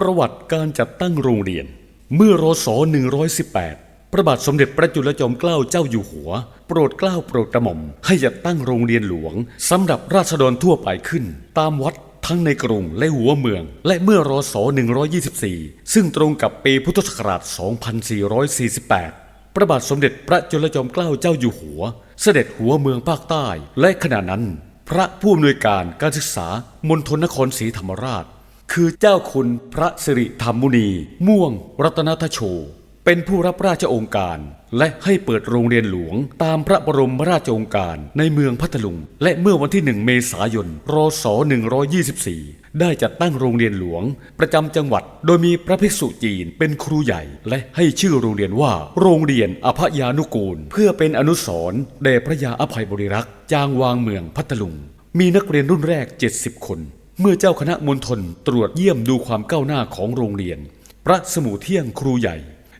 ประวัติการจัดตั้งโรงเรียน เมื่อรศ118 พระบาทสมเด็จพระจุลจอมเกล้าเจ้าอยู่หัว โปรดเกล้าโปรดกระหม่อม ให้จัดตั้งโรงเรียนหลวงสำหรับราษฎรทั่วไปขึ้น ตามวัดทั้งในกรุงและหัวเมือง และเมื่อรศ124 ซึ่งตรงกับปีพุทธศักราช 2448 พระบาทสมเด็จพระจุลจอมเกล้าเจ้าอยู่หัว เสด็จหัวเมืองภาคใต้ และขณะนั้น พระผู้อำนวยการการศึกษามณฑลนครศรีธรรมราช คือเจ้าคุณพระสิริธรรมมุนี ม่วง รัตนทโช เป็นผู้รับราชองค์การ และให้เปิดโรงเรียนหลวงตามพระบรมราชองค์การในเมืองพัทลุง และเมื่อวันที่ 1 เมษายนรศ124 ได้จัดตั้งโรงเรียนหลวง ประจำจังหวัด โดยมีพระภิกษุจีนเป็นครูใหญ่ และให้ชื่อโรงเรียนว่า โรงเรียนอภยานุกูล เพื่อเป็นอนุสรณ์แด่พระยาอภัยบริรักษ์จางวางเมืองพัทลุง มีนักเรียนรุ่นแรก 70 คน เมื่อเจ้าคณะมณฑลตรวจเยี่ยมดูความก้าวหน้าของโรงเรียน พระสมุเที่ยงครูใหญ่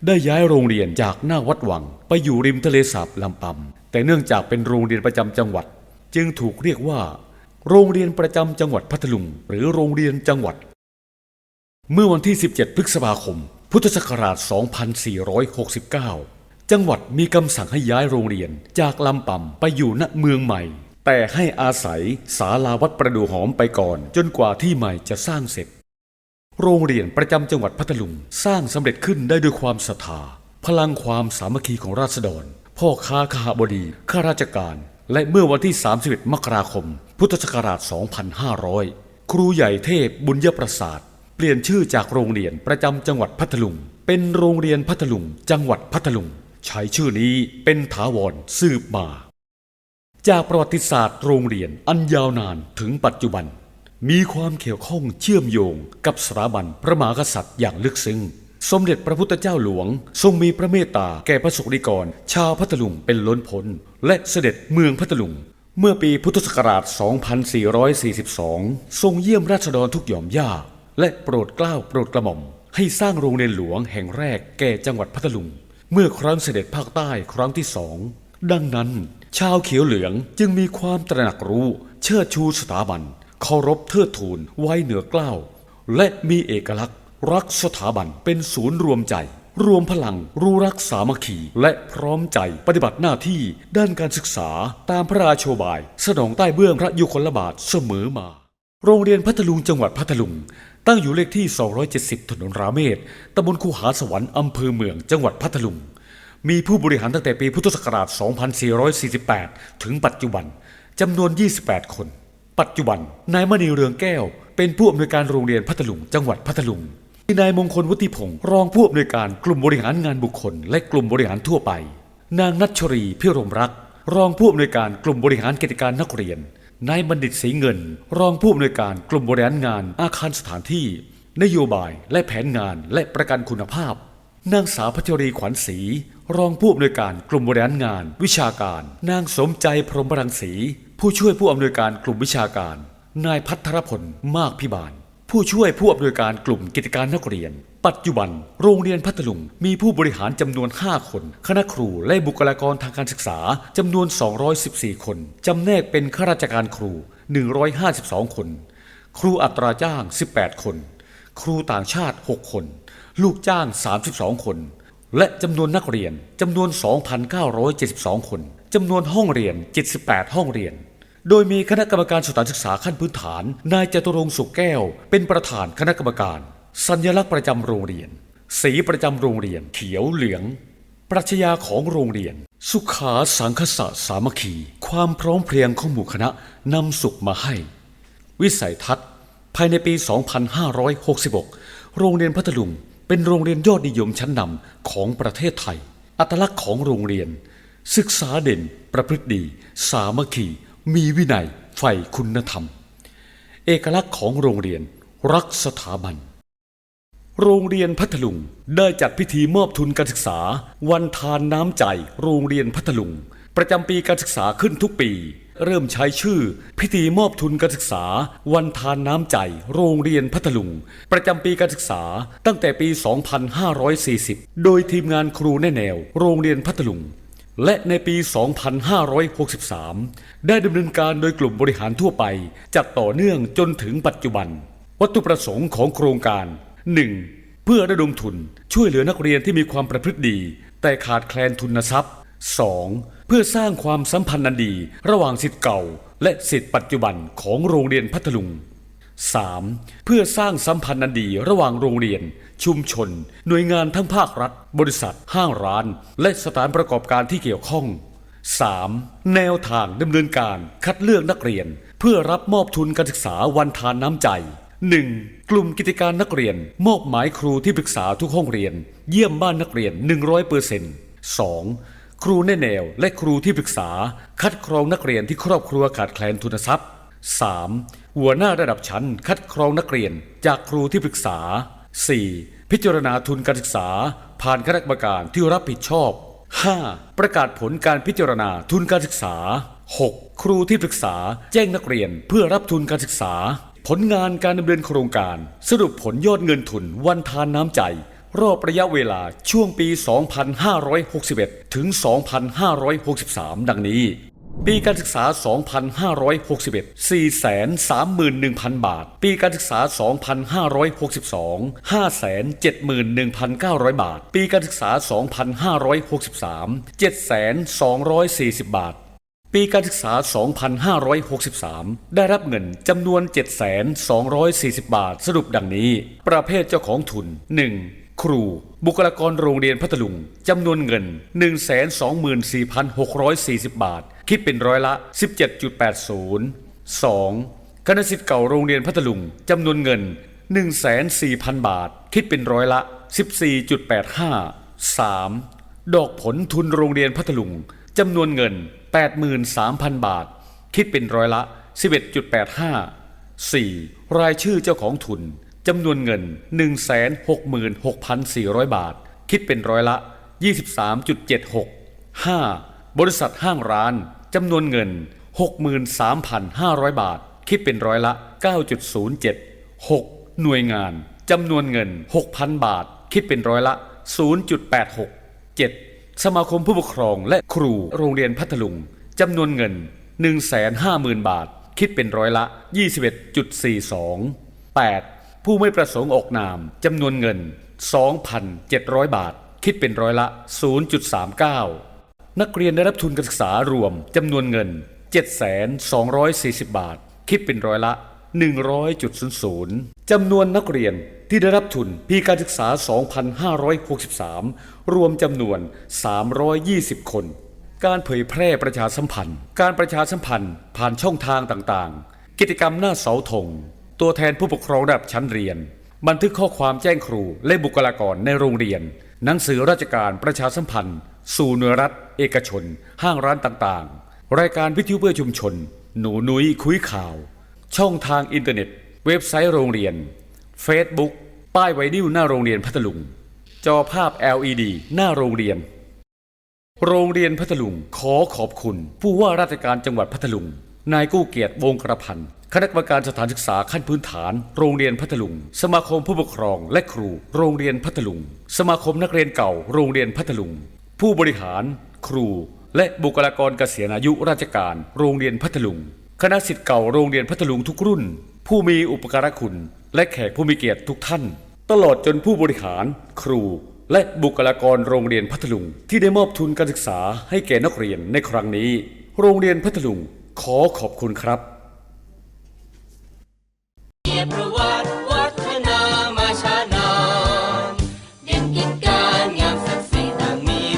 ได้ย้ายโรงเรียนจากหน้าวัดวัง ไปอยู่ริมทะเลสาบลำปำแต่เนื่องจากเป็นโรงเรียนประจำจังหวัด จึงถูกเรียกว่า โรงเรียนประจำจังหวัดพัทลุง หรือโรงเรียนจังหวัด เมื่อวันที่ 17 พฤษภาคม พุทธศักราช 2469 จังหวัดมีคำสั่งให้ย้ายโรงเรียนจากลำปำไปอยู่ณเมืองใหม่ แต่ให้อาศัยศาลาวัดประดูหอมไปก่อน จนกว่าที่ใหม่จะสร้างเสร็จ โรงเรียนประจำจังหวัดพัทลุงสร้างสำเร็จขึ้นได้ด้วยความศรัทธา พลังความสามัคคีของราษฎร พ่อค้าขหบดีข้าราชการ และเมื่อวันที่ 31 มกราคม พุทธศักราช 2500 ครูใหญ่เทพบุญยประสาท เปลี่ยนชื่อจากโรงเรียนประจำจังหวัดพัทลุง เป็นโรงเรียนพัทลุง จังหวัดพัทลุงใช้ชื่อนี้เป็นถาวรสืบมา จากประวัติศาสตร์โรงเรียนอันยาวนานถึงปัจจุบัน มีความเกี่ยวข้องเชื่อมโยงกับสถาบันพระมหากษัตริย์อย่างลึกซึ้ง สมเด็จพระพุทธเจ้าหลวง ทรงมีพระเมตตาแก่พระสงฆ์นิกร ชาวพัทลุงเป็นล้นพ้น และเสด็จเมืองพัทลุง เมื่อปีพุทธศักราช 2442 ทรงเยี่ยมราษฎรทุกหย่อมย่าและโปรดเกล้าโปรดกระหม่อม ให้สร้างโรงเรียนหลวงแห่งแรกแก่จังหวัดพัทลุง เมื่อครั้งเสด็จภาคใต้ครั้งที่สองดังนั้น ชาวเขียวเหลืองจึงมีความตระหนักรู้ เชิดชูสถาบันเคารพเทิดทูนไว้เหนือเกล้าว และมีเอกลักษณ์ รักสถาบันเป็นศูนย์รวมใจ รวมพลังรู้รักสามัคคี และพร้อมใจปฏิบัติหน้าที่ด้านการศึกษาตามพระราชบาย สนองใต้เบื้องพระยุคลบาทเสมอมา โรงเรียนพัทลุงจังหวัดพัทลุง ตั้งอยู่เลขที่ 270 ถนนราเมศตำบลคูหาสวรรค์อำเภอเมืองจังหวัดพัทลุง มีผู้บริหารตั้งแต่ปีพุทธศักราช 2448 ถึงปัจจุบันจำนวน 28 คน ปัจจุบัน นายมณีเรืองแก้ว เป็นผู้อำนวยการโรงเรียนพัทลุง จังหวัดพัทลุงมีนายมงคลวุฒิพงศ์รองผู้อำนวยการกลุ่มบริหารงานบุคคล และกลุ่มบริหารทั่วไป นางนัชชรีพิรมรัก รองผู้อำนวยการกลุ่มบริหารกิจการนักเรียน นายบัณฑิตศรีเงิน รองผู้อำนวยการกลุ่มบริหารงาน อาคารสถานที่ นโยบายและแผนงานและประกันคุณภาพ นางสาวพัชรีขวัญศรี รองผู้อำนวยการกลุ่มบริหารงาน วิชาการ นางสมใจพรหมรังสี ผู้ช่วยผู้อำนวยการกลุ่มวิชาการ นายพัทรพลมากพิบาล ผู้ช่วยผู้อำนวยการกลุ่มกิจการนักเรียน ปัจจุบัน โรงเรียนพัทลุงมีผู้บริหารจำนวน 5 คน คณะครูและบุคลากรทางการศึกษาจำนวน 214 คนจำแนกเป็นข้าราชการครู 152 คน ครูอัตราจ้าง 18 คน ครูต่างชาติ 6 คน ลูกจ้าง 32 คน และจำนวนนักเรียนจำนวน 2,972 คนจำนวนห้องเรียน 78 ห้องเรียน โดยมีคณะกรรมการสถานศึกษาขั้นพื้นฐาน นายจตุรงสุขแก้ว เป็นประธานคณะกรรมการ สัญลักษณ์ประจำโรงเรียน สีประจำโรงเรียน เขียวเหลือง ปรัชญาของโรงเรียน สุขาสังคสะสามัคคี ความพร้อมเพรียงของหมู่คณะนำสุขมาให้ วิสัยทัศน์ ภายในปี 2566 โรงเรียนพัทลุง เป็นโรงเรียนยอดนิยมชั้นนำของประเทศไทย อัตลักษณ์ของโรงเรียน ศึกษาเด่น ประพฤติดี สามัคคี มีวินัยใฝ่คุณธรรม เอกลักษณ์ของโรงเรียน รักสถาบัน โรงเรียนพัทลุงได้จัดพิธีมอบทุนการศึกษา วันทานน้ำใจ โรงเรียนพัทลุง ประจำปีการศึกษาขึ้นทุกปี เริ่มใช้ชื่อ พิธีมอบทุนการศึกษา วันทานน้ำใจ โรงเรียนพัทลุง ประจำปีการศึกษาตั้งแต่ปี 2540 โดยทีมงานครูแนแนว โรงเรียนพัทลุง และในปี 2563 ได้ดำเนินการโดยกลุ่มบริหารทั่วไป จัดต่อเนื่องจนถึงปัจจุบัน วัตถุประสงค์ของโครงการ 1. เพื่อระดมทุนช่วยเหลือนักเรียนที่มีความประพฤติดี แต่ขาดแคลนทุนทรัพย์ 2. เพื่อสร้างความสัมพันธ์อันดี ระหว่างสิทธิ์เก่า และสิทธิ์ปัจจุบันของโรงเรียนพัทลุง 3. เพื่อสร้างสัมพันธ์อันดีระหว่างโรงเรียน ชุมชน หน่วยงานทั้งภาครัฐ บริษัท ห้างร้าน และสถานประกอบการที่เกี่ยวข้อง 3. แนวทางดำเนินการคัดเลือกนักเรียน เพื่อรับมอบทุนการศึกษาวันทานน้ำใจ 1. กลุ่มกิจการนักเรียน มอบหมายครูที่ปรึกษาทุกห้องเรียน เยี่ยมบ้านนักเรียน 100เปอร์เซ็นต์ 2. ครูแนแนวและครูที่ปรึกษา คัดกรองนักเรียนที่ครอบครัวขาดแคลนทุนทรัพย์ 3. หัวหน้าระดับชั้น คัดกรองนักเรียนจากครูที่ปรึกษา 4. พิจารณาทุนการศึกษา ผ่านคณะกรรมการที่รับผิดชอบ 5. ประกาศผลการพิจารณาทุนการศึกษา 6. ครูที่ปรึกษาแจ้งนักเรียนเพื่อรับทุนการศึกษา ผลงานการดำเนินโครงการ สรุปผลยอดเงินทุนวันทานน้ำใจ รอบระยะเวลาช่วงปี 2561 ถึง 2563 ดังนี้ ปีการศึกษา 2561 431,000 บาท ปีการศึกษา 2562 571,900 บาท ปีการศึกษา 2563 7,240 บาทปีการศึกษา 2563 ได้รับเงินจำนวน 7,240 บาท สรุปดังนี้ ประเภทเจ้าของทุน 1. ครู บุคลากรโรงเรียนพัทลุงจำนวนเงิน 124,640 บาท คิดเป็นร้อยละ 17.80 2. คณะสิทธิ์เก่าโรงเรียนพัทลุงจำนวนเงิน 104,000 บาท คิดเป็นร้อยละ 14.85 3. ดอกผลทุนโรงเรียนพัทลุงจำนวนเงิน 83,000 บาท คิดเป็นร้อยละ 11.85 4. รายชื่อเจ้าของทุน จำนวนเงิน 166,400 บาท คิดเป็นร้อยละ 23.76 5. บริษัทห้างร้านจำนวนเงิน 63,500 บาท คิดเป็นร้อยละ 9.07 6. หน่วยงานจำนวนเงิน 6,000 บาท คิดเป็นร้อยละ 0.86 7. สมาคมผู้ปกครองและครูโรงเรียนพัทลุงจำนวนเงิน 150,000 บาท คิดเป็นร้อยละ 21.42 8. ผู้ไม่ประสงค์ออกนามจำนวนเงิน 2,700 บาท คิดเป็นร้อยละ 0.39 นักเรียนได้รับทุนการศึกษารวมจำนวนเงิน 7,240 บาท คิดเป็นร้อยละ 100.00จำนวนนักเรียนที่ได้รับทุนปีการศึกษา 2563 รวมจำนวน 320 คน การเผยแพร่ประชาสัมพันธ์ การประชาสัมพันธ์ผ่านช่องทางต่างๆ กิจกรรมหน้าเสาธง ตัวแทนผู้ปกครองระดับชั้นเรียน บันทึกข้อความแจ้งครูและบุคลากรในโรงเรียน หนังสือราชการประชาสัมพันธ์ สู่หน่วยรัฐ เอกชน ห้างร้านต่างๆ รายการวิทยุเพื่อชุมชน หนูนุ้ยคุยข่าว ช่องทางอินเทอร์เน็ต เว็บไซต์โรงเรียน Facebook ป้ายไวนิวหน้าโรงเรียนพัทลุง จอภาพ LED หน้าโรงเรียน โรงเรียนพัทลุงขอขอบคุณ ผู้ว่าราชการจังหวัดพัทลุง นายกู้เกียรติวงกระพันธ์ คณะกรรมการสถานศึกษาขั้นพื้นฐาน โรงเรียนพัทลุง สมาคมผู้ปกครองและครู โรงเรียนพัทลุง สมาคมนักเรียนเก่า โรงเรียนพัทลุง ผู้บริหาร ครู และบุคลากรเกษียณอายุราชการ โรงเรียนพัทลุง คณะสิทธิ์เก่าโรงเรียนพัทลุงทุกรุ่น ผู้มีอุปการะคุณ และแขกผู้มีเกียรติทุกท่าน ตลอดจนผู้บริหาร ครู และบุคลากรโรงเรียนพัทลุง ที่ได้มอบทุนการศึกษาให้แก่นักเรียนในครั้งนี้ โรงเรียนพัทลุง ขอขอบคุณครับ